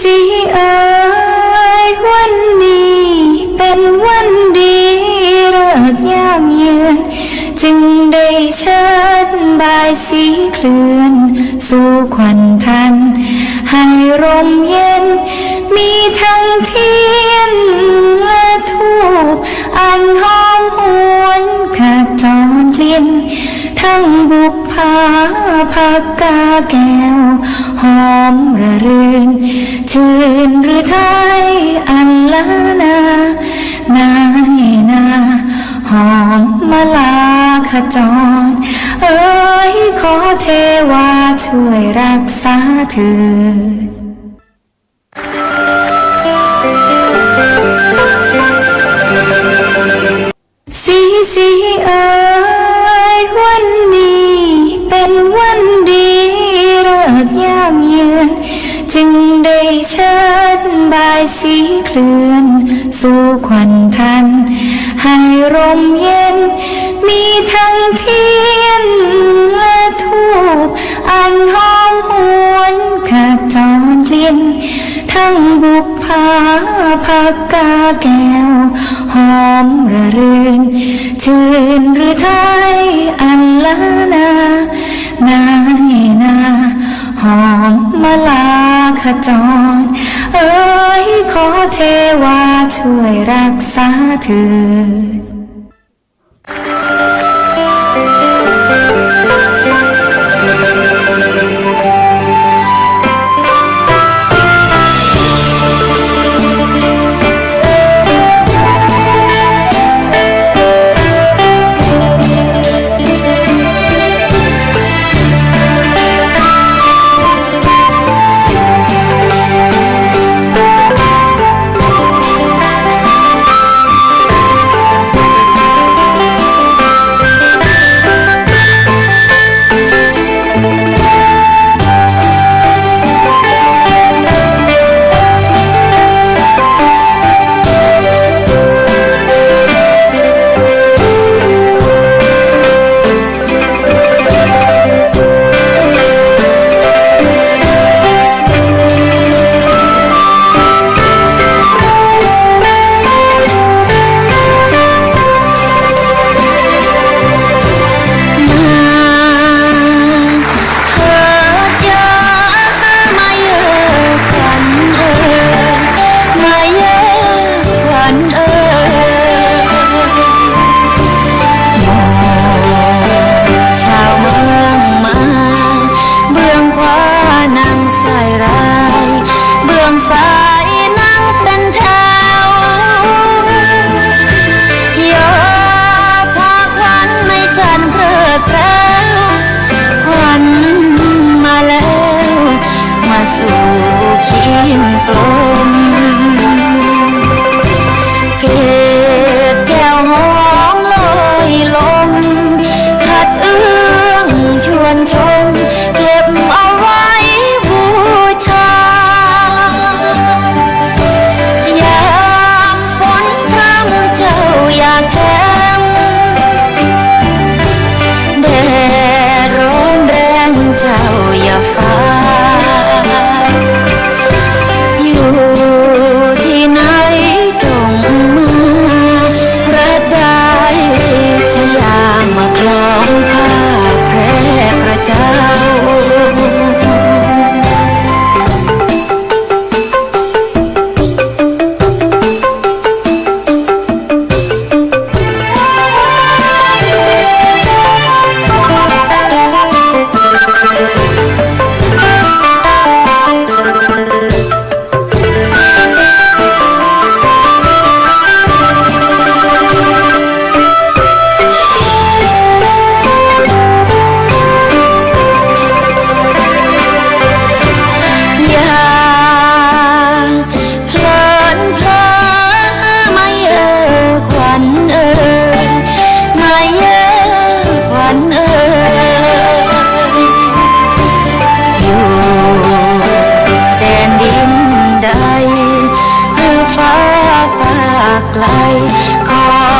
สีเอ๋ยวันนี้เป็นวันดีเลิกยามเยือนจึงได้เชิญบายสีเคลื่อน สู่ขวัญทัน ให้ร่มเย็น มีทั้งเทียนและทูบอันหอมหวนขจรเปลี่ยนทั้งบุพภาพักกาแก้ว หอมระรื่นชื่นหรือไทยอันละนานายนาหอมมาลาขจร เอ้ยขอเทวาช่วยรักษาเธอ เคลื่อน สู่ขวัญทัน ให้ร่มเย็น มีทั้งเทียนและทูบอันหอมหวนขจรเปลี่ยนทั้งบุพภาพักกาแก้ว หอมระรื่นชื่นหรือไทยอันละนานายนาหอมมาลาขจร ขอเทวาช่วยรักษาเธอ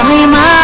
মহিমা